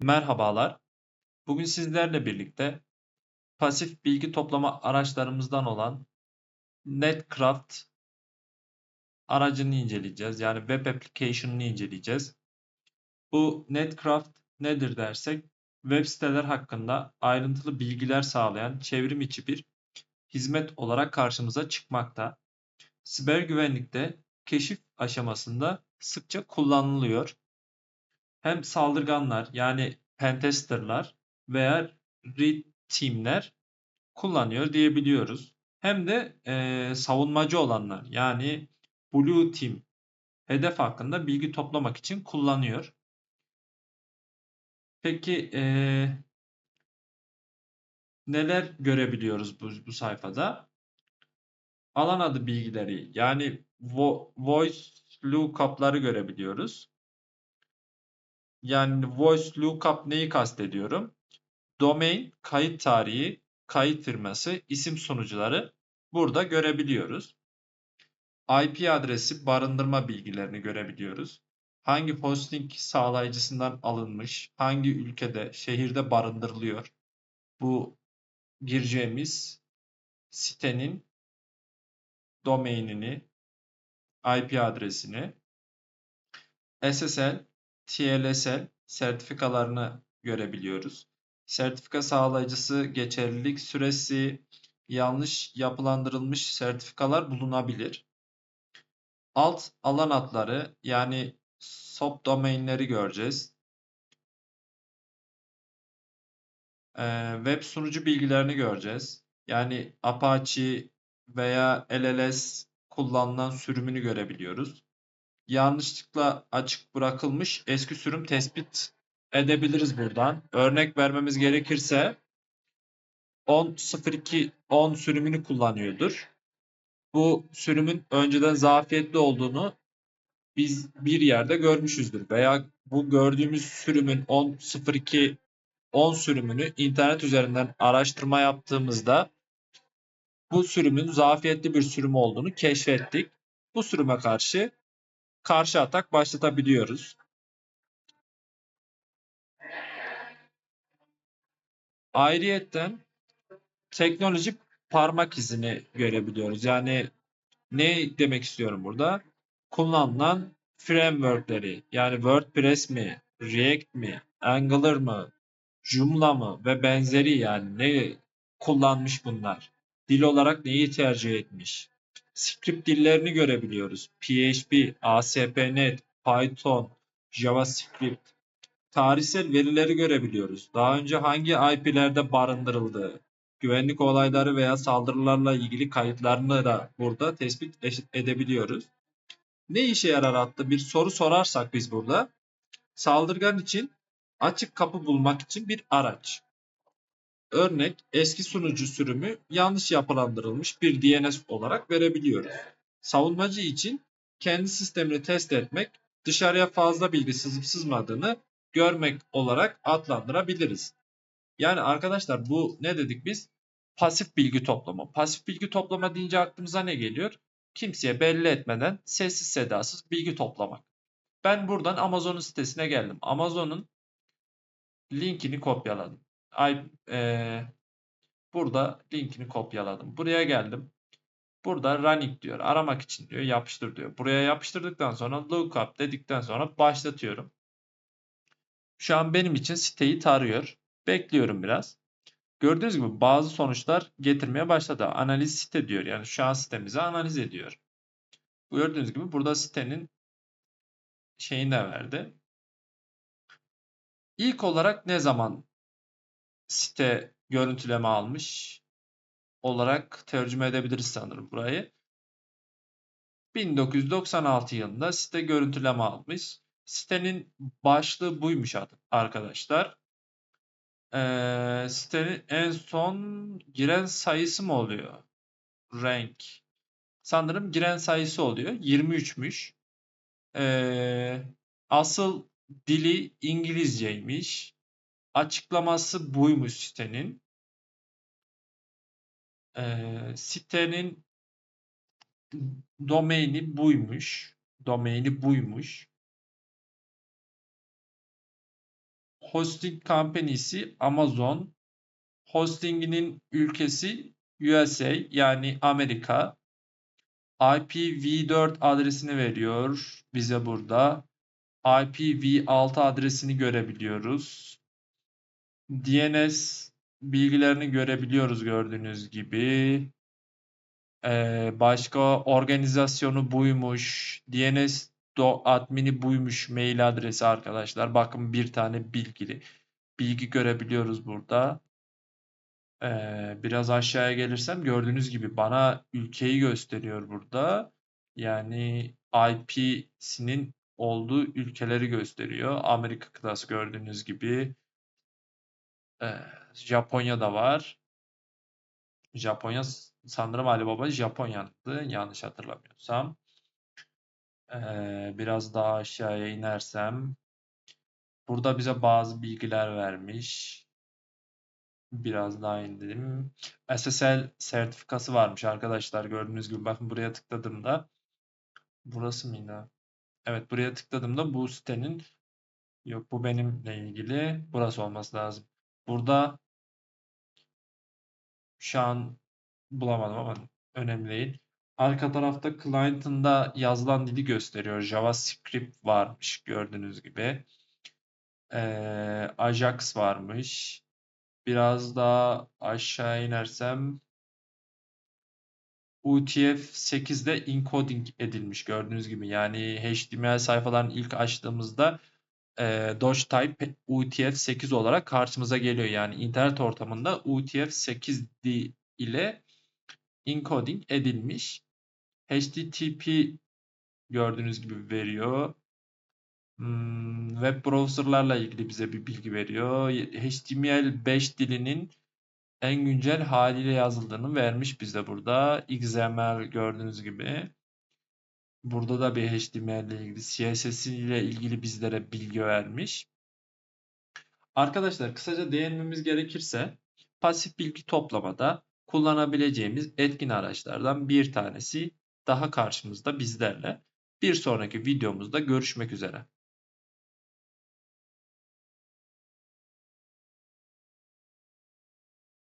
Merhabalar. Bugün sizlerle birlikte pasif bilgi toplama araçlarımızdan olan Netcraft aracını inceleyeceğiz. Yani web application'ını inceleyeceğiz. Bu Netcraft nedir dersek web siteler hakkında ayrıntılı bilgiler sağlayan çevrim içi bir hizmet olarak karşımıza çıkmakta. Siber güvenlikte keşif aşamasında sıkça kullanılıyor. Hem saldırganlar yani pentesterlar veya red team'ler kullanıyor diyebiliyoruz. Hem de e, savunmacı olanlar yani blue team hedef hakkında bilgi toplamak için kullanıyor. Peki e, neler görebiliyoruz bu, bu sayfada? Alan adı bilgileri yani vo, voice lookup'ları görebiliyoruz. Yani voice lookup neyi kastediyorum? Domain, kayıt tarihi, kayıt firması, isim sunucuları burada görebiliyoruz. IP adresi barındırma bilgilerini görebiliyoruz. Hangi hosting sağlayıcısından alınmış, hangi ülkede, şehirde barındırılıyor. Bu gireceğimiz sitenin domainini, IP adresini, SSL, TLSL sertifikalarını görebiliyoruz. Sertifika sağlayıcısı, geçerlilik süresi, yanlış yapılandırılmış sertifikalar bulunabilir. Alt alan adları yani subdomainleri göreceğiz. Ee, web sunucu bilgilerini göreceğiz. Yani Apache veya LLS kullanılan sürümünü görebiliyoruz. Yanlışlıkla açık bırakılmış eski sürüm tespit edebiliriz buradan. Örnek vermemiz gerekirse 10.02 10 sürümünü kullanıyordur. Bu sürümün önceden zafiyetli olduğunu biz bir yerde görmüşüzdür. Veya bu gördüğümüz sürümün 10.02 10 sürümünü internet üzerinden araştırma yaptığımızda bu sürümün zafiyetli bir sürüm olduğunu keşfettik. Bu sürüme karşı karşı atak başlatabiliyoruz. Ayrıyetten teknoloji parmak izini görebiliyoruz. Yani ne demek istiyorum burada? Kullanılan frameworkleri yani WordPress mi, React mi, Angular mı, Joomla mı ve benzeri yani ne kullanmış bunlar? Dil olarak neyi tercih etmiş? Script dillerini görebiliyoruz. PHP, ASP.NET, Python, JavaScript, tarihsel verileri görebiliyoruz. Daha önce hangi IP'lerde barındırıldığı, güvenlik olayları veya saldırılarla ilgili kayıtlarını da burada tespit edebiliyoruz. Ne işe yarar adlı bir soru sorarsak biz burada, saldırgan için açık kapı bulmak için bir araç. Örnek eski sunucu sürümü yanlış yapılandırılmış bir DNS olarak verebiliyoruz. Savunmacı için kendi sistemini test etmek, dışarıya fazla bilgi sızıp sızmadığını görmek olarak adlandırabiliriz. Yani arkadaşlar bu ne dedik biz? Pasif bilgi toplama. Pasif bilgi toplama deyince aklımıza ne geliyor? Kimseye belli etmeden sessiz sedasız bilgi toplamak. Ben buradan Amazon'un sitesine geldim. Amazon'un linkini kopyaladım. Ay, e, burada linkini kopyaladım. Buraya geldim. Burada running diyor. Aramak için diyor. Yapıştır diyor. Buraya yapıştırdıktan sonra lookup dedikten sonra başlatıyorum. Şu an benim için siteyi tarıyor. Bekliyorum biraz. Gördüğünüz gibi bazı sonuçlar getirmeye başladı. Analiz site diyor. Yani şu an sitemizi analiz ediyor. Gördüğünüz gibi burada sitenin şeyini de verdi. İlk olarak ne zaman site görüntüleme almış olarak tercüme edebiliriz sanırım burayı. 1996 yılında site görüntüleme almış. Sitenin başlığı buymuş arkadaşlar. Ee, sitenin en son giren sayısı mı oluyor? Rank. Sanırım giren sayısı oluyor. 23'müş. Ee, asıl dili İngilizceymiş. Açıklaması buymuş sitenin. Ee, sitenin domaini buymuş. Domaini buymuş. Hosting company'si Amazon. Hosting'inin ülkesi USA yani Amerika. IPv4 adresini veriyor bize burada. IPv6 adresini görebiliyoruz. DNS bilgilerini görebiliyoruz gördüğünüz gibi. Ee, başka organizasyonu buymuş. DNS do admini buymuş mail adresi arkadaşlar. Bakın bir tane bilgili bilgi görebiliyoruz burada. Ee, biraz aşağıya gelirsem gördüğünüz gibi bana ülkeyi gösteriyor burada. Yani IP'sinin olduğu ülkeleri gösteriyor. Amerika kıtası gördüğünüz gibi. Ee, Japonya da var. Japonya sanırım Alibaba Japonya'dı yanlış hatırlamıyorsam. Ee, biraz daha aşağıya inersem burada bize bazı bilgiler vermiş. Biraz daha indim. SSL sertifikası varmış arkadaşlar gördüğünüz gibi. Bakın buraya tıkladığımda burası mıydı? Evet buraya tıkladığımda bu sitenin yok bu benimle ilgili burası olması lazım. Burada şu an bulamadım ama önemli değil. Arka tarafta client'ında yazılan dili gösteriyor. JavaScript varmış gördüğünüz gibi. Ee, Ajax varmış. Biraz daha aşağı inersem UTF-8'de encoding edilmiş gördüğünüz gibi. Yani HTML sayfaların ilk açtığımızda e, Type UTF-8 olarak karşımıza geliyor. Yani internet ortamında UTF-8 ile encoding edilmiş. HTTP gördüğünüz gibi veriyor. Hmm, web browserlarla ilgili bize bir bilgi veriyor. HTML5 dilinin en güncel haliyle yazıldığını vermiş bize burada. XML gördüğünüz gibi. Burada da bir HTML ile ilgili, CSS ile ilgili bizlere bilgi vermiş. Arkadaşlar kısaca değinmemiz gerekirse pasif bilgi toplamada kullanabileceğimiz etkin araçlardan bir tanesi daha karşımızda bizlerle. Bir sonraki videomuzda görüşmek üzere.